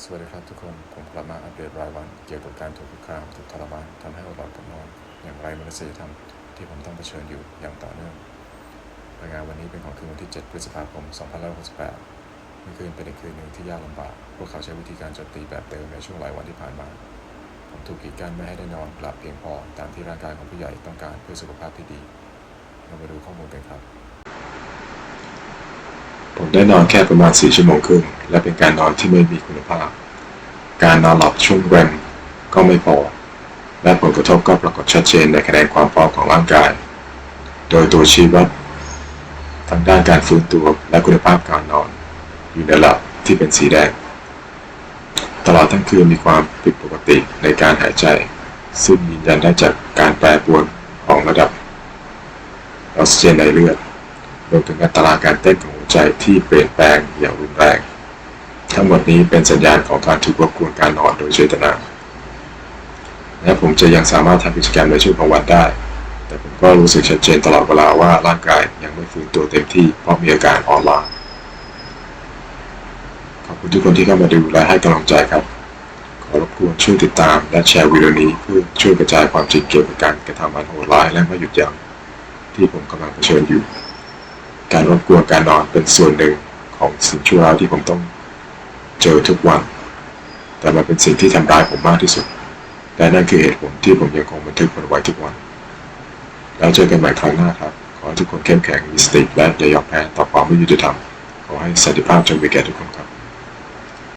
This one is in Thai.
สวัสดีครับทุกคน ผมกลับมาอัปเดตรายวัน เกี่ยวกับการถูกคุกคามถูกทรมานทำให้อดหลับกับนอน อย่างไรมนุษยธรรมที่ผมต้องเผชิญอยู่อย่างต่อเนื่องรายงานวันนี้เป็นของคืนวันที่ 7 พฤษภาคม 2568มื่อคืนเป็นอีกคืนหนึ่งที่ยากลำบาก พวกเขาใช้วิธีการโจมตีแบบเดิมในช่วงหลายวันที่ผ่านมา ผมถูกกีดกันไม่ให้ได้นอนหลับเพียงพอตามที่ร่างกายของผู้ใหญ่ต้องการเพื่อสุขภาพที่ดี เรามาดูข้อมูลกันครับ ผมได้นอนแค่ประมาณ 4 ชั่วโมงครึ่ง และเป็นการนอนที่ไม่มีคุณภาพ การนอนหลับช่วงแรมก็ไม่พอ และผลกระทบก็ปรากฏชัดเจนในคะแนนความพร้อมของร่างกาย โดยตัวชี้วัดทางด้านการฟื้นตัวและคุณภาพการนอน อยู่ในระดับที่เป็นสีแดง ตลอดทั้งคืนมีความผิดปกติในการหายใจ ซึ่งยืนยันได้จากการแปรปรวนของระดับออกซิเจนในเลือดรวมถึงอัตราการเต้นของหัวใจที่เปลี่ยนแปลงอย่างรุนแรง ทั้งหมดนี้เป็นสัญญาณของการถูกรบกวนการนอนโดยเจตนาและผมจะยังสามารถทำกิจกรรมในช่วงกลางวันได้ แต่ผมก็รู้สึกชัดเจนตลอดเวลาว่าร่างกายยังไม่ฟื้นตัวเต็มที่เพราะมีอาการอ่อนล้าขอบคุณทุกคนที่เข้ามาดูและให้กำลังใจครับ ขอรบกวนช่วยติดตามและแชร์วิดีโอนี้เพื่อช่วยกระจายความจริงเกี่ยวกับการกระทำอันโหดร้ายและไม่หยุดยั้งที่ผมกำลังเผชิญอยู่ การรบกวนการนอนเป็นส่วนหนึ่งของสิ่งชั่วร้ายที่ผมต้อง เจอทุกวัน แต่มันเป็นสิ่งที่ทำร้ายผมมากที่สุด และนั่นคือเหตุผลที่ผมยังคงบันทึกมันไว้ทุกวัน แล้วเจอกันใหม่ครั้งหน้าครับ ขอให้ทุกคนเข้มแข็งมีสติและอย่ายอมแพ้ต่อความไม่ยุติธรรม ขอให้สันติภาพจงมีแก่ทุกคนครับ